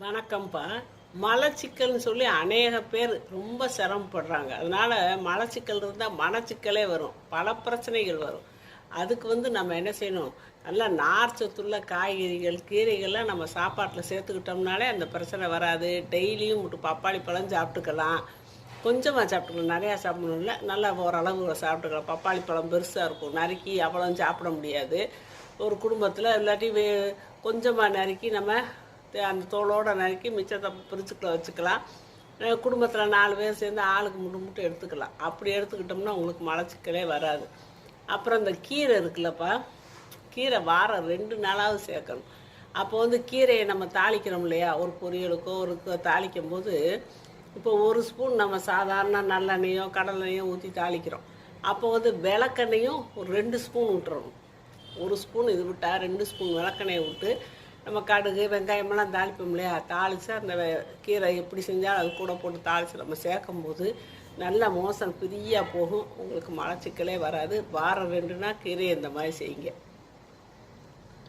வணக்கம்ப்பா. மலச்சிக்கல்னு சொல்லி அநேக பேர் ரொம்ப சிரமப்படுறாங்க. அதனால் மலச்சிக்கல் இருந்தால் மனச்சிக்கலே வரும். பல பிரச்சனைகள் வரும். அதுக்கு வந்து நம்ம என்ன செய்யணும்? நல்லா நார் சத்துள்ள காய்கறிகள் கீரைகள்லாம் நம்ம சாப்பாட்டில் சேர்த்துக்கிட்டோம்னாலே அந்த பிரச்சனை வராது. டெய்லியும் விட்டு பப்பாளி பழம் சாப்பிட்டுக்கலாம். கொஞ்சமாக சாப்பிட்டுக்கலாம். நிறையா சாப்பிடணும்ல. நல்லா ஓரளவு சாப்பிட்டுக்கலாம். பப்பாளி பழம் பெருசாக இருக்கும். நறுக்கி அவ்வளோ சாப்பிட முடியாது. ஒரு குடும்பத்தில் இல்லாட்டி வே கொஞ்சமாக நறுக்கி நம்ம அந்த தோலோடு நறுக்கி மிச்சத்தை பிரிச்சுக்கலாம் வச்சுக்கலாம். குடும்பத்தில் நாலு பேர் சேர்ந்து ஆளுக்கு முட்டு முட்டை எடுத்துக்கலாம். அப்படி எடுத்துக்கிட்டோம்னா உங்களுக்கு மலச்சிக்கலே வராது. அப்புறம் இந்த கீரை இருக்குல்லப்பா. கீரை வாரம் ரெண்டு நாளாவது சேர்க்கணும். அப்போ வந்து கீரையை நம்ம தாளிக்கிறோம் இல்லையா? ஒரு பொரியலுக்கோ ஒரு தாளிக்கும் போது இப்போ ஒரு ஸ்பூன் நம்ம சாதாரண நல்லெண்ணெயோ கடலெண்ணெயோ ஊற்றி தாளிக்கிறோம். அப்போ வந்து விளக்கெண்ணையும் ஒரு ரெண்டு ஸ்பூன் விட்டுறணும் ஒரு ஸ்பூன் இது விட்டால் ரெண்டு ஸ்பூன் விளக்கெண்ணெயை விட்டு நம்ம கடுகு வெங்காயமெல்லாம் தாளிப்போம் இல்லையா? தாளித்து அந்த கீரை எப்படி செஞ்சாலும் அது கூட போட்டு தாளித்து நம்ம சேர்க்கும் போது நல்ல மோசம் ஃப்ரீயாக போகும். உங்களுக்கு மலச்சிக்கலே வராது. வாரம் ரெண்டுனா கீரையை இந்த மாதிரி செய்யுங்க.